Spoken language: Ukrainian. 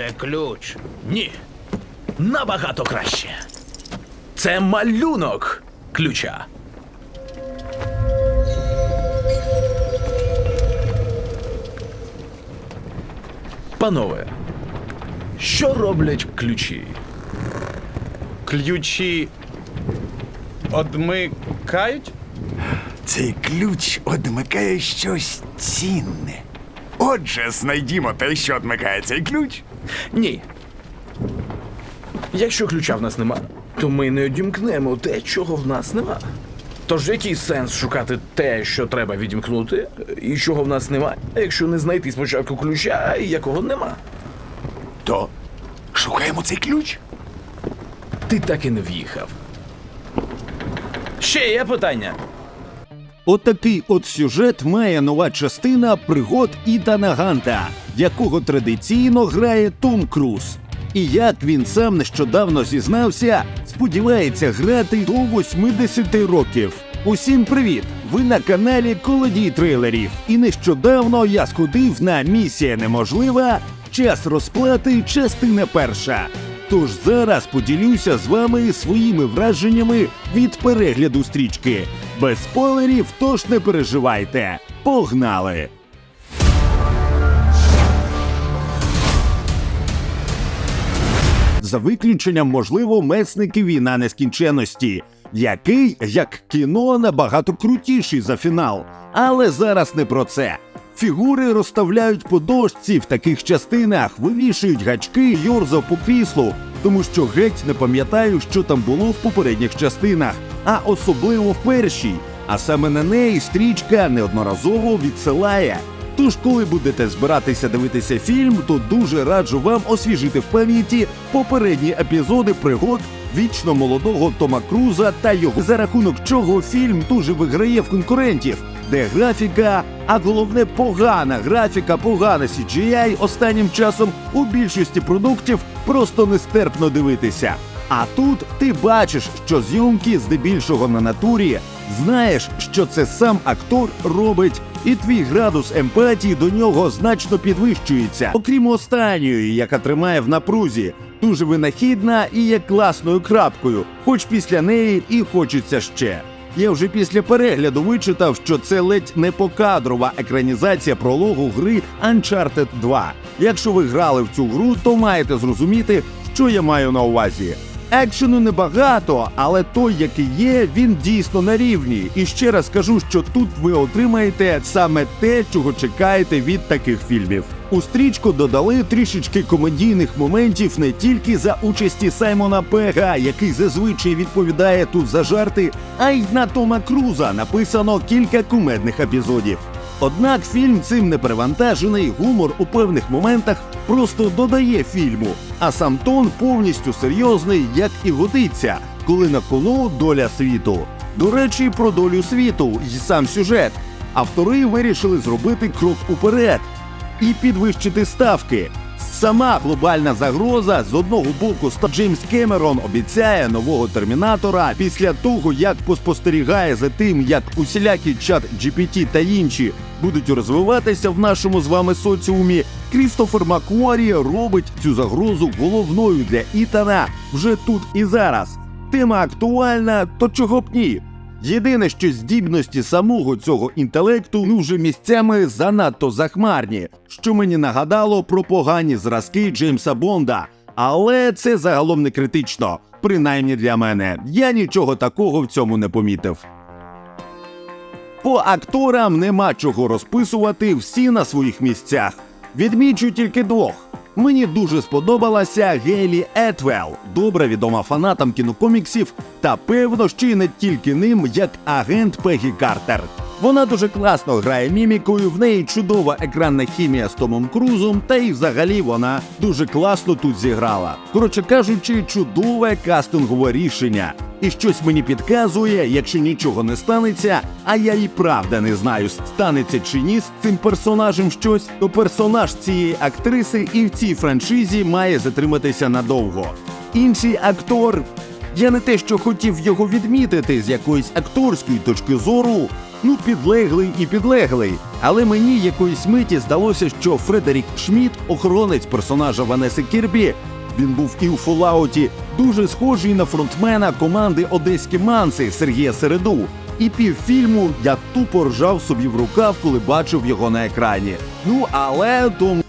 Це ключ. Ні. Набагато краще. Це малюнок ключа. Панове, що роблять ключі? Ключі одмикають? Цей ключ одмикає щось цінне. Отже, знайдімо те, що одмикає цей ключ. Ні. Якщо ключа в нас нема, то ми не одімкнемо те, чого в нас нема. Тож який сенс шукати те, що треба відімкнути, і чого в нас нема, якщо не знайти спочатку ключа, якого нема? То шукаємо цей ключ. Ти так і не в'їхав. Ще є питання. Отакий от сюжет має нова частина пригод Ітана Ганта, якого традиційно грає Том Круз. І як він сам нещодавно зізнався, сподівається грати до 80 років. Усім привіт! Ви на каналі Колодій трейлерів. І нещодавно я сходив на місія неможлива. Час розплати, частина перша. Тож зараз поділюся з вами своїми враженнями від перегляду стрічки. Без спойлерів, тож не переживайте. Погнали! За виключенням, можливо, месники війна нескінченності, який, як кіно, набагато крутіший за фінал. Але зараз не про це. Фігури розставляють по дошці в таких частинах, вивішують гачки, йорзав по кріслу, тому що геть не пам'ятаю, що там було в попередніх частинах, а особливо в першій. А саме на неї стрічка неодноразово відсилає. Тож, коли будете збиратися дивитися фільм, то дуже раджу вам освіжити в пам'яті попередні епізоди пригод вічно молодого Тома Круза та його за рахунок чого фільм дуже виграє в конкурентів, де графіка, а головне погана графіка, погана CGI останнім часом у більшості продуктів просто нестерпно дивитися. А тут ти бачиш, що зйомки здебільшого на натурі, знаєш, що це сам актор робить, і твій градус емпатії до нього значно підвищується. Окрім останньої, яка тримає в напрузі, дуже винахідна і є класною крапкою, хоч після неї і хочеться ще. Я вже після перегляду вичитав, що це ледь не покадрова екранізація прологу гри Uncharted 2. Якщо ви грали в цю гру, то маєте зрозуміти, що я маю на увазі. Екшену небагато, але той, який є, він дійсно на рівні. І ще раз кажу, що тут ви отримаєте саме те, чого чекаєте від таких фільмів. У стрічку додали трішечки комедійних моментів не тільки за участі Саймона Пега, який зазвичай відповідає тут за жарти, а й на Тома Круза написано кілька кумедних епізодів. Однак фільм цим не перевантажений, гумор у певних моментах просто додає фільму, а сам тон повністю серйозний, як і годиться, коли на кону доля світу. До речі, про долю світу і сам сюжет. Автори вирішили зробити крок уперед і підвищити ставки. Сама глобальна загроза з одного боку ста- Джеймс Кемерон обіцяє нового термінатора після того, як поспостерігає за тим, як усілякі чат GPT та інші будуть розвиватися в нашому з вами соціумі. Крістофер Макуарі робить цю загрозу головною для Ітана вже тут і зараз. Тема актуальна, то чого б ні? Єдине, що здібності самого цього інтелекту ну вже місцями занадто захмарні, що мені нагадало про погані зразки Джеймса Бонда. Але це загалом не критично, принаймні для мене. Я нічого такого в цьому не помітив. По акторам нема чого розписувати всі на своїх місцях. Відмічу тільки двох. Мені дуже сподобалася Гейлі Етвелл, добре відома фанатам кінокоміксів, та певно, ще й не тільки ним, як агент Пегі Картер. Вона дуже класно грає мімікою, в неї чудова екранна хімія з Томом Крузом, та й взагалі вона дуже класно тут зіграла. Коротше кажучи, чудове кастингове рішення. І щось мені підказує, якщо нічого не станеться, а я і правда не знаю, станеться чи ні з цим персонажем щось, то персонаж цієї актриси і в цій франшизі має затриматися надовго. Інший актор, я не те, що хотів його відмітити з якоїсь акторської точки зору, Ну, підлеглий і підлеглий. Але мені якоїсь миті здалося, що Фредерік Шмідт, охоронець персонажа Ванеси Кірбі, він був і у Фоллауті, дуже схожий на фронтмена команди Одеські Манси Сергія Середу. І півфільму я тупо ржав собі в рукав, коли бачив його на екрані. Ну але тому